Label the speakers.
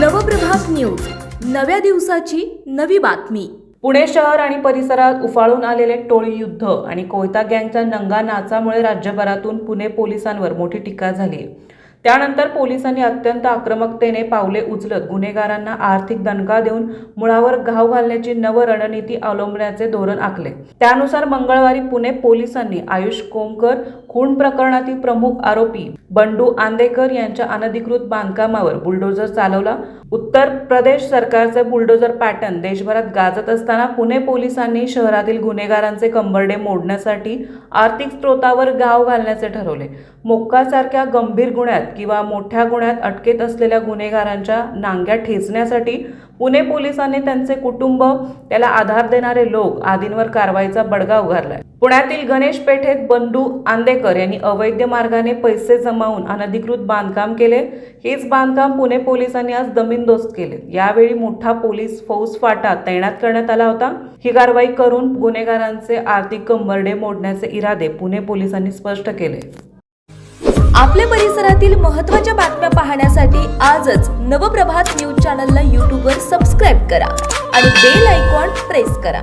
Speaker 1: Nav Prabhat news. नव्या दिवसाची नवी बातमी.
Speaker 2: पुणे शहर आणि परिसरात उफाळून आलेले टोळी युद्ध आणि कोयता गँगच्या नंगा नाचामुळे राज्यभरातून पुणे पोलिसांवर मोठी टीका झाली. त्यानंतर पोलिसांनी अत्यंत आक्रमकतेने पावले उचलत गुन्हेगारांना आर्थिक दणका देऊन मुळावर घाव घालण्याची नव रणनीती अवलंबण्याचे धोरण आखले. त्यानुसार मंगळवारी पुणे पोलिसांनी आयुष कोमकर खून प्रकरणातील प्रमुख आरोपी बंडू आंदेकर यांच्या अनधिकृत बांधकामावर बुलडोझर चालवला. उत्तर प्रदेश सरकारचे बुलडोझर पॅटर्न देशभरात गाजत असताना पुणे पोलिसांनी शहरातील गुन्हेगारांचे कंबरडे मोडण्यासाठी आर्थिक स्रोतावर गाव घालण्याचे ठरवले. मोक्कासारख्या गंभीर गुन्ह्यात किंवा मोठ्या गुन्ह्यात अटकेत असलेल्या गुन्हेगारांच्या नांग्या ठेचण्यासाठी पुणे पोलिसांनी त्यांचे कुटुंब त्याला आधार देणारे लोक आदींवर कारवाईचा बडगा उगारलाय. पुण्यातील गणेश पेठेत बंडू आंदेकर यांनी अवैध मार्गाने पैसे जमावून अनधिकृत बांधकाम केले. हेच बांधकाम पुणे पोलिसांनी आज जमीनदोस्त केले. यावेळी मोठा पोलीस फौज फाटा तैनात करण्यात आला होता. ही कारवाई करून गुन्हेगारांचे आर्थिक कंबरडे मोडण्याचे इरादे पुणे पोलिसांनी स्पष्ट केले.
Speaker 1: आपल्या परिसरातील महत्त्वाच्या बातम्या पाहण्यासाठी आजच नवप्रभात न्यूज चॅनलला यूट्यूबवर सबस्क्राईब करा आणि बेल आयकॉन प्रेस करा.